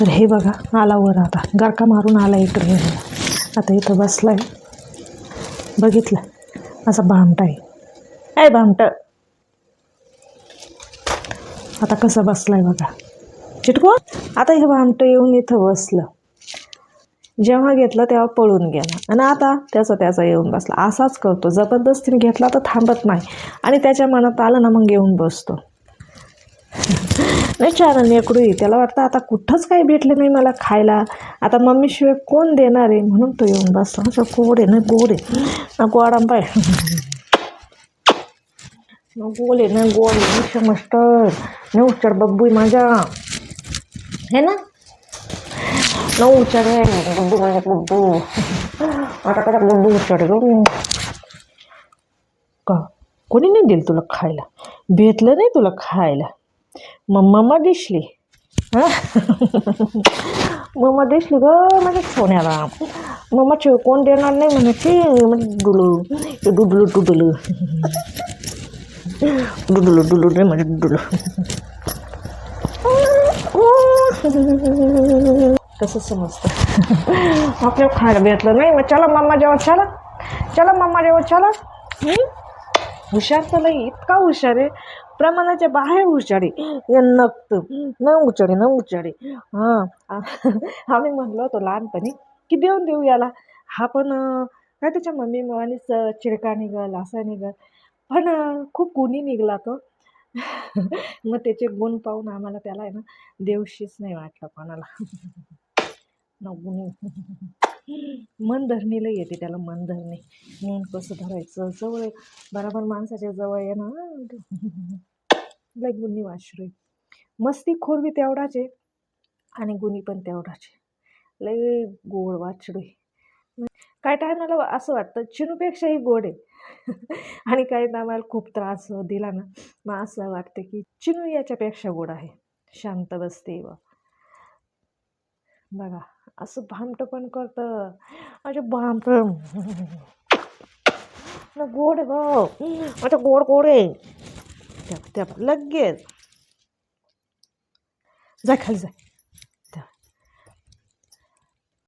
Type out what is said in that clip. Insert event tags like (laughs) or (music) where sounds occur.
तर हे बघा आला वर आता. गारका मारून आला इकडे आता इथं बसला आहे बघितलं? असा भामटा आहे. काय भामट! आता कसं बसलाय बघा. चिटको? आता हे भामटं येऊन इथं बसलं. जेव्हा घेतलं तेव्हा पळून गेला. आणि आता त्याचा त्याचा येऊन बसला. असाच करतो. जबरदस्तीने घेतला तर थांबत नाही. आणि त्याच्या मनात आलं ना मग येऊन बसतो. नाही छान नेकडू त्याला वाटतं आता कुठंच काही भेटलं नाही मला खायला. आता मम्मीशिवाय कोण देणार आहे? म्हणून तो येऊन बसला. असं गोड आहे ना गोड. आहे ना गोड आंबा आहे. ना आहे ना गोड आहे विषय मस्टर न उच्चार बब्बू आहे माझ्या. हे ना. न उच्चार आहे. बब्बू माझ्या बब्बू आता कदा बब्बू उच्चार का? कोणी नाही दिलं तुला खायला? भेटलं नाही तुला खायला. मम्मा दिसली. हां? मम्मा दिसली ग म्हणजे सोन्याला. मम्मा चिव कोण देणार नाही म्हणे ते म्हणजे डुलू डुडलू डुडलू डुडलू डुलू रे म्हणजे डुडलू कसं समजतं. आपल्याला खायला भेटलं नाही मग चला मम्मा जेव्हा चला. चला मम्मा जेव्हा चला. हुशार तर इतका हुशार आहे. प्रमाणाच्या बाहेर उचाडे या नक्त न उचाडे न उचाडे हां आम्ही म्हणलो होतो लहानपणी की देऊन देऊ याला. हा पण काय त्याच्या मम्मी मम्मीच चिडका निघल असा निघल. पण खूप गुणी निघला तो. (laughs) मग त्याचे गुण पाहून आम्हाला त्याला आहे ना देवशीच नाही वाटलं कोणाला. (laughs) मन धरणीला येते त्याला मन धरणे. मन कसं धरायचं. जवळ बराबर बरोबर माणसाच्या जवळ आहे ना. लय गुन्ही वाश्रय मस्ती खोरवी तेवढाच आहे. आणि गुन्ही पण तेवढाच आहे. लय गोड वाचडू आहे. काय टायमाला असं वाटतं चिनूपेक्षाही गोड आहे. आणि काही टायमाला खूप त्रास दिला ना. मग असं वाटतं की चिनू याच्यापेक्षा गोड आहे. शांत बसते बघा. असं भामटं पण करतं. अरे भामट गोड आहे ग अच्छा गोड गोड आहे. त्या लगेच. जा खाली जाय